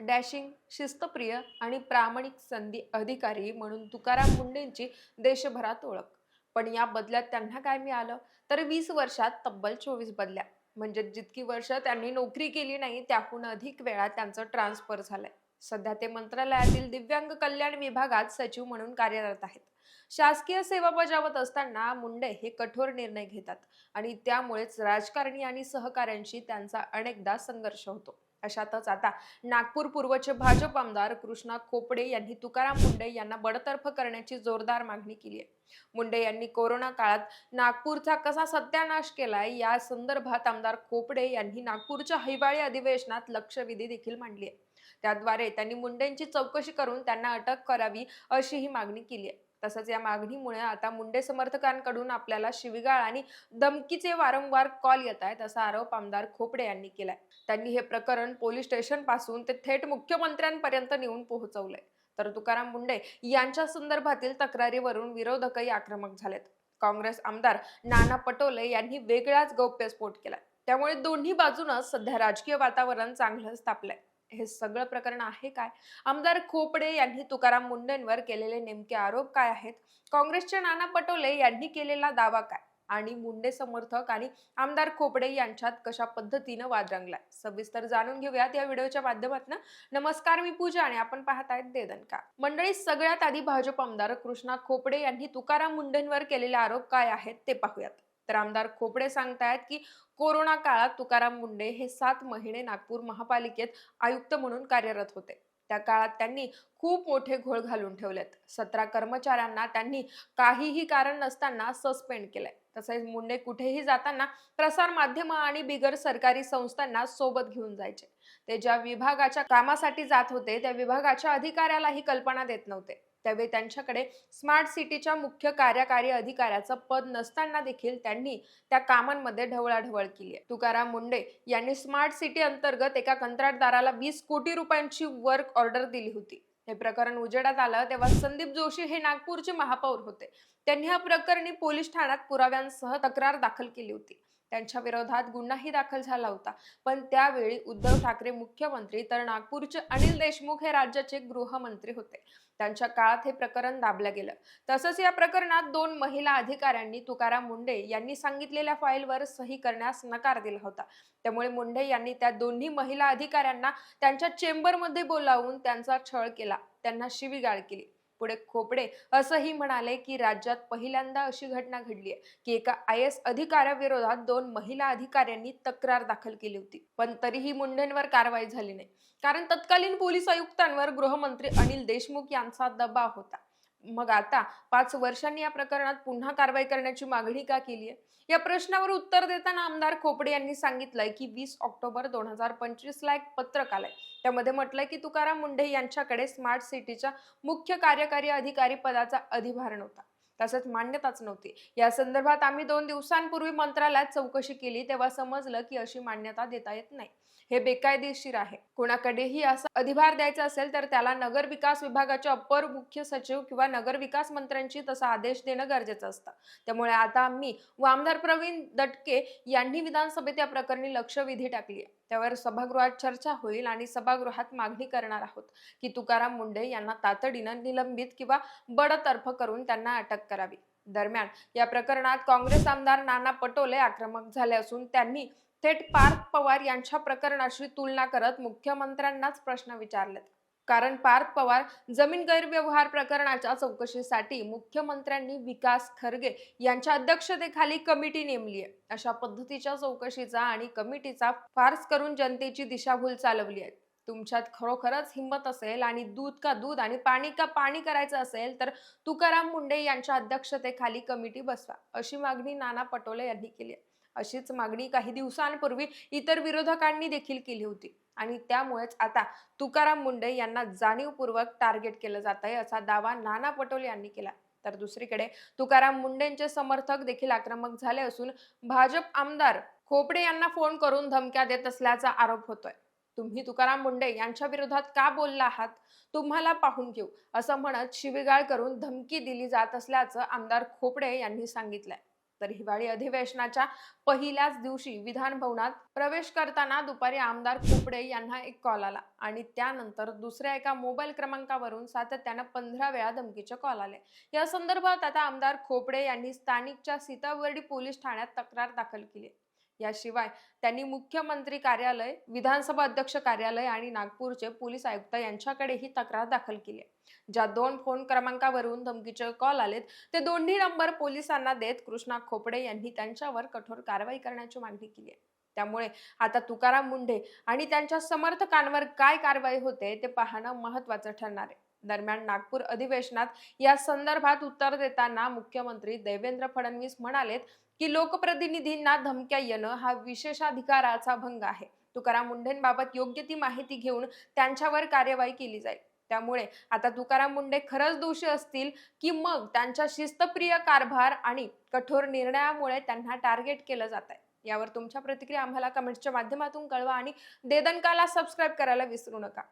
Dashing शिस्तप्रिय आणि प्रामाणिक संधी अधिकारी म्हणून तुकाराम मुंडेंची देशभरात ओळख. पण या बदल्यात त्यांना काय मिळालं? तर वीस वर्षात तब्बल चोवीस बदल्या. म्हणजे जितकी वर्ष त्यांनी नोकरी केली नाही त्याहून अधिक वेळा त्यांचं ट्रान्सफर झालंय. सध्या ते मंत्रालयातील दिव्यांग कल्याण विभागात सचिव म्हणून कार्यरत आहेत. शासकीय सेवा बजावत असताना मुंडे हे कठोर निर्णय घेतात आणि त्यामुळेच राजकारणी आणि सहकाऱ्यांशी त्यांचा अनेकदा संघर्ष होतो. अशातच आता नागपूर पूर्वचे भाजप आमदार कृष्णा खोपडे यांनी तुकाराम मुंडे यांना बडतर्फ करण्याची जोरदार मागणी केली आहे. मुंडे यांनी कोरोना काळात नागपूरचा कसा सत्यानाश केलाय या संदर्भात आमदार खोपडे यांनी नागपूरच्या हिवाळी अधिवेशनात लक्षवेधी देखील मांडली आहे. त्याद्वारे त्यांनी मुंडेंची चौकशी करून त्यांना अटक करावी अशी ही मागणी केली आहे. तसंच या मागणीमुळे आता मुंडे समर्थकांकडून आपल्याला शिवीगाळ आणि धमकीचे वारंवार कॉल येत आहेत असा आरोप आमदार खोपडे यांनी केलाय. त्यांनी हे प्रकरण पोलीस स्टेशनपासून ते थेट मुख्यमंत्र्यांपर्यंत नेऊन पोहोचवलंय. तर तुकाराम मुंडे यांच्या संदर्भातील तक्रारीवरून विरोधकही आक्रमक झालेत. काँग्रेस आमदार नाना पटोले यांनी वेगळाच गौप्यस्फोट केलाय. त्यामुळे दोन्ही बाजूनच सध्या राजकीय वातावरण चांगलंच तापलंय हे सगळं प्रकरण आहे काय? आमदार खोपडे यांनी तुकाराम मुंडेंवर केलेले नेमके आरोप काय आहेत? काँग्रेसचे नाना पटोले यांनी केलेला दावा काय? आणि मुंडे समर्थक आणि आमदार खोपडे यांच्यात कशा पद्धतीनं वाद रंगलाय? सविस्तर जाणून घेऊयात या व्हिडिओच्या माध्यमातून. नमस्कार मी पूजा आणि आपण पाहत आहेत देदन का मंडळी सगळ्यात आधी भाजप आमदार कृष्णा खोपडे यांनी तुकाराम मुंडेंवर केलेले आरोप काय आहेत ते पाहूयात. तर आमदार खोपडे सांगतायत की कोरोना काळात तुकाराम मुंडे हे सात महिने नागपूर महापालिकेत आयुक्त म्हणून कार्यरत होते. त्या काळात त्यांनी खूप मोठे घोळ घालून ठेवलेत. सतरा कर्मचाऱ्यांना त्यांनी काहीही कारण नसताना सस्पेंड केलंय. तसेच मुंडे कुठेही जाताना प्रसार माध्यम आणि बिगर सरकारी संस्थांना सोबत घेऊन जायचे. ते ज्या विभागाच्या कामासाठी जात होते त्या विभागाच्या अधिकाऱ्यालाही कल्पना देत नव्हते. त्यावेळी त्यांच्याकडे स्मार्ट सिटीच्या मुख्य कार्यकारी अधिकाऱ्याचं पद नसताना देखील त्यांनी त्या कामांमध्ये ढवळाढवळ केली आहे. तुकाराम मुंडे यांनी स्मार्ट सिटी अंतर्गत एका कंत्राटदाराला वीस कोटी रुपयांची वर्क ऑर्डर दिली होती. हे प्रकरण उजेडात आलं तेव्हा संदीप जोशी हे नागपूरचे महापौर होते. त्यांनी या प्रकरणी पोलीस ठाण्यात पुराव्यांसह तक्रार दाखल केली होती. त्यांच्या विरोधात गुन्हाही दाखल झाला होता. पण त्यावेळी उद्धव ठाकरे मुख्यमंत्री तर नागपूरचे अनिल देशमुख हे राज्याचे गृहमंत्री होते. त्यांच्या काळात हे प्रकरण दाबलं गेलं. तसंच या प्रकरणात दोन महिला अधिकाऱ्यांनी तुकाराम मुंडे यांनी सांगितलेल्या फाईलवर सही करण्यास नकार दिला होता. त्यामुळे मुंडे यांनी त्या दोन्ही महिला अधिकाऱ्यांना त्यांच्या चेंबरमध्ये बोलावून त्यांचा छळ केला. त्यांना शिवीगाळ केली. पुढे खोपडे असंही म्हणाले की राज्यात पहिल्यांदा अशी घटना घडली आहे की एका आय एस अधिकाऱ्याविरोधात दोन महिला अधिकाऱ्यांनी तक्रार दाखल केली होती. पण तरीही मुंडेंवर कारवाई झाली नाही. कारण तत्कालीन पोलीस आयुक्तांवर गृहमंत्री अनिल देशमुख यांचा दबाव होता. मग आता पाच वर्षांनी या प्रकरणात पुन्हा कारवाई करण्याची मागणी का केली आहे या प्रश्नावर उत्तर देताना आमदार खोपडे यांनी सांगितलंय की वीस ऑक्टोबर दोन हजार पंचवीस ला एक पत्रक आलंय. त्यामध्ये म्हटलंय की तुकाराम मुंढे यांच्याकडे स्मार्ट सिटीच्या मुख्य कार्यकारी अधिकारी पदाचा अधिभार नव्हता. तसंच मान्यताच नव्हती. या संदर्भात आम्ही दोन दिवसांपूर्वी मंत्रालयात चौकशी केली तेव्हा समजलं की अशी मान्यता देता येत नाही. हे बेकायदेशीर आहे. कोणाकडेही असा अधिभार द्यायचा असेल तर त्याला नगर विकास विभागाच्या अपर मुख्य सचिव किंवा नगर विकास मंत्र्यांची तसा आदेश देणं गरजेचं असतं. त्यामुळे आता आम्ही व आमदार प्रवीण दटके यांनी विधानसभेत या प्रकरणी लक्षवेधी टाकली आहे त्यावर सभागृहात चर्चा होईल आणि सभागृहात मागणी करणार आहोत की तुकाराम मुंडे यांना तातडीनं निलंबित किंवा बडतर्फ करून त्यांना अटक करावी. दरम्यान या प्रकरणात काँग्रेस आमदार नाना पटोले आक्रमक झाले असून त्यांनी थेट पार्थ पवार यांच्या प्रकरणाशी तुलना करत मुख्यमंत्र्यांनाच प्रश्न विचारलेत. कारण पार्थ पवार जमीन गैरव्यवहार प्रकरणाच्या चौकशीसाठी मुख्यमंत्र्यांनी विकास खरगे यांच्या अध्यक्षतेखाली कमिटी नेमली आहे अशा पद्धतीच्या चौकशीचा आणि कमिटीचा फार्स करून जनतेची दिशाभूल चालवली आहे तुमच्यात खरोखरच हिंमत असेल आणि दूध का दूध आणि पाणी का पाणी करायचं असेल तर तुकाराम मुंडे यांच्या अध्यक्षतेखाली कमिटी बसवा अशी मागणी नाना पटोले यांनी केली आहे अशीच मागणी काही दिवसांपूर्वी इतर विरोधकांनी देखील केली होती. आणि त्यामुळेच आता तुकाराम मुंडे यांना जाणीवपूर्वक टार्गेट केलं जात आहे असा दावा नाना पटोले यांनी केला. तर दुसरीकडे तुकाराम मुंडेंचे समर्थक देखील आक्रमक झाले असून भाजप आमदार खोपडे यांना फोन करून धमक्या देत असल्याचा आरोप होतोय. तुम्ही तुकाराम मुंडे यांच्या विरोधात का बोलला आहात? तुम्हाला पाहून घेऊ असं म्हणत शिवीगाळ करून धमकी दिली जात असल्याचं आमदार खोपडे यांनी सांगितलंय. तर हिवाळी अधिवेशनाच्या पहिल्याच दिवशी विधान भवनात प्रवेश करताना दुपारी आमदार खोपडे यांना एक कॉल आला आणि त्यानंतर दुसऱ्या एका मोबाईल क्रमांकावरून सातत्यानं पंधरा वेळा धमकीचे कॉल आले. या संदर्भात आता आमदार खोपडे यांनी स्थानिकच्या सीताबर्डी पोलीस ठाण्यात तक्रार दाखल केली. याशिवाय त्यांनी मुख्यमंत्री कार्यालय विधानसभा अध्यक्ष कार्यालय आणि नागपूरचे पोलीस आयुक्त यांच्याकडेही तक्रार दाखल केली आहे. ज्या दोन फोन क्रमांकावरून धमकीचे कॉल आलेत ते दोन्ही नंबर पोलिसांना देत कृष्णा खोपडे यांनी त्यांच्यावर कठोर कारवाई करण्याची मागणी केली आहे. त्यामुळे आता तुकाराम मुंढे आणि त्यांच्या समर्थकांवर काय कारवाई होते ते पाहणं महत्वाचं ठरणार आहे. दरम्यान नागपूर अधिवेशनात या संदर्भात उत्तर देताना मुख्यमंत्री देवेंद्र फडणवीस म्हणालेत की लोकप्रतिनिधींना धमक्या येणं हा विशेषाधिकाराचा भंग आहे. तुकाराम मुंढेंबाबत योग्य ती माहिती घेऊन त्यांच्यावर कार्यवाही केली जाईल. त्यामुळे आता तुकाराम मुंडे खरंच दोषी असतील की मग त्यांच्या शिस्तप्रिय कारभार आणि कठोर निर्णयामुळे त्यांना टार्गेट केलं जात आहे. यावर तुमच्या प्रतिक्रिया आम्हाला कमेंटच्या माध्यमातून कळवा आणि देदनकाला सबस्क्राईब करायला विसरू नका.